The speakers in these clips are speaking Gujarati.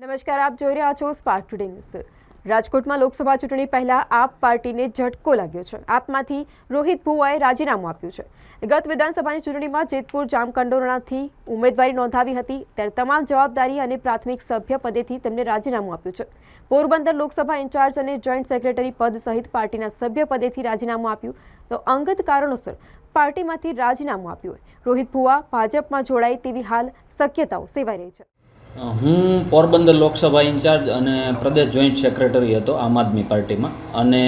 નમસ્કાર, આપ જોઈ રહ્યા છો સ્પાર્ક ટુડે ન્યૂઝ રાજકોટમાં લોકસભા ચૂંટણી પહેલા આપ પાર્ટીને ઝટકો લાગ્યો છે. આપમાંથી રોહિત ભુવાએ રાજીનામું આપ્યું છે. ગત વિધાનસભાની ચૂંટણીમાં જેતપુર જામકંડોરણાથી ઉમેદવારી નોંધાવી હતી. ત્યારે તમામ જવાબદારી અને પ્રાથમિક સભ્ય પદેથી તેમને રાજીનામું આપ્યું છે. પોરબંદર લોકસભા ઇન્ચાર્જ અને જોઈન્ટ સેક્રેટરી પદ સહિત પાર્ટીના સભ્ય પદેથી રાજીનામું આપ્યું. તો અંગત કારણોસર પાર્ટીમાંથી રાજીનામું આપ્યું રોહિત ભુવા ભાજપમાં જોડાય તેવી હાલ શક્યતાઓ સેવાઈ રહી છે. હું પોરબંદર લોકસભા ઇન્ચાર્જ અને પ્રદેશ જોઈન્ટ સેક્રેટરી હતો આમ આદમી પાર્ટીમાં. અને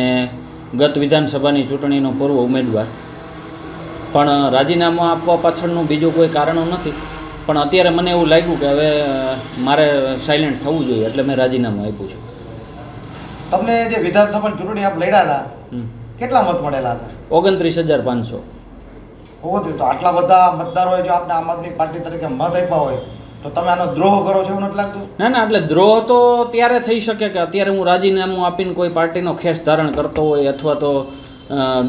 ગત વિધાનસભાની ચૂંટણીનો પૂર્વ ઉમેદવાર. પણ રાજીનામું આપવા પાછળનું બીજું કોઈ કારણો નથી. પણ અત્યારે મને એવું લાગ્યું કે હવે મારે સાયલેન્ટ થવું જોઈએ એટલે મેં રાજીનામું આપ્યું છું. તમને જે વિધાનસભાની ચૂંટણી આપ લડ્યા હતા કેટલા મત મળેલા હતા? ઓગણત્રીસ હજાર પાંચસો. ઓગણત્રીસ તો આટલા બધા મતદારોએ જો આપને આમ આદમી પાર્ટી તરીકે મત આપ્યા હોય તો તમે આનો દ્રોહ કરો છો એવું નથી લાગતું? ના ના એટલે દ્રોહ તો ત્યારે થઈ શકે કે અત્યારે હું રાજીનામું આપીને કોઈ પાર્ટીનો ખેસ ધારણ કરતો હોય અથવા તો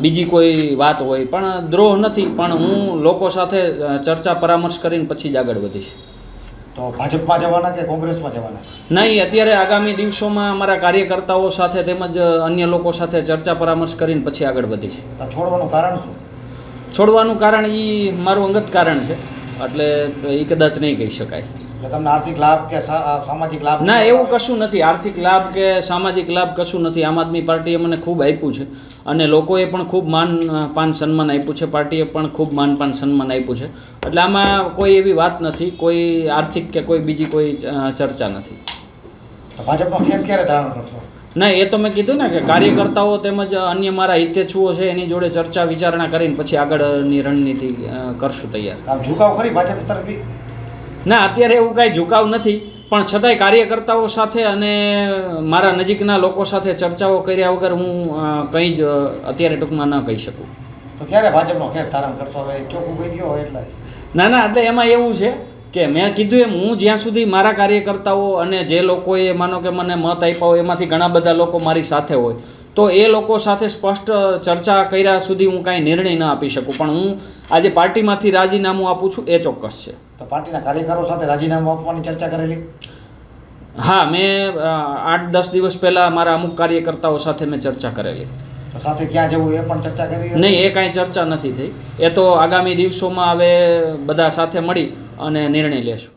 બીજી કોઈ વાત હોય પણ દ્રોહ નથી. પણ હું લોકો સાથે ચર્ચા પરામર્શ કરીને પછી જ આગળ વધીશ. તો ભાજપમાં જવાના કે કોંગ્રેસમાં જવાના? નહીં અત્યારે આગામી દિવસોમાં અમારા કાર્યકર્તાઓ સાથે તેમજ અન્ય લોકો સાથે ચર્ચા પરામર્શ કરીને પછી આગળ વધીશ. છોડવાનું કારણ શું? છોડવાનું કારણ એ મારું અંગત કારણ છે. એટલે એ કદાચ નહીં કહી શકાય. તમને આર્થિક લાભ કે સામાજિક લાભ ના એવું કશું નથી. આર્થિક લાભ કે સામાજિક લાભ કશું નથી. આમ આદમી પાર્ટીએ મને ખૂબ આપ્યું છે. અને લોકોએ પણ ખૂબ માન પાન સન્માન આપ્યું છે. પાર્ટીએ પણ ખૂબ માન પાન સન્માન આપ્યું છે. એટલે આમાં કોઈ એવી વાત નથી. કોઈ આર્થિક કે કોઈ બીજી કોઈ ચર્ચા નથી. ભાજપનો ખેસ ક્યારે ધારણ કરશો? ના એ તો મેં કીધું ને કે કાર્યકર્તાઓ તેમજ અન્ય મારા હિતેચ્છુઓ છે એની જોડે ચર્ચા વિચારણા કરીને પછી આગળની રણનીતિ કરશું તૈયાર. ઝુકાવ ખરી ભાજપ તરફી ના અત્યારે એવું કાંઈ ઝુકાવ નથી પણ છતાંય કાર્યકર્તાઓ સાથે અને મારા નજીકના લોકો સાથે ચર્ચાઓ કર્યા વગર હું કંઈ જ અત્યારે ટૂંકમાં ન કહી શકું. તો ક્યારે ભાજપનો ખેર ધારણ કરશો હવે? ચોખ્ખું કહી દો એટલે. ના ના એટલે એમાં એવું છે કે મેં કીધું એમ હું જ્યાં સુધી મારા કાર્યકર્તાઓ અને જે લોકોએ માનો કે મને મત આપ્યા હોય એમાંથી ઘણા બધા લોકો મારી સાથે હોય તો એ લોકો સાથે સ્પષ્ટ ચર્ચા કર્યા સુધી હું કાંઈ નિર્ણય ન આપી શકું. પણ હું આજે પાર્ટીમાંથી રાજીનામું આપું છું એ ચોક્કસ છે. તો પાર્ટીના કાર્યકરો સાથે રાજીનામું આપવાની ચર્ચા કરેલી? હા મેં આઠ દસ દિવસ પહેલાં મારા અમુક કાર્યકર્તાઓ સાથે મેં ચર્ચા કરેલી. સાથે ક્યાં જવું એ પણ ચર્ચા કરી નહીં એ કાંઈ ચર્ચા નથી થઈ. એ તો આગામી દિવસોમાં હવે બધા સાથે મળી. અને નિર્ણય લેશું.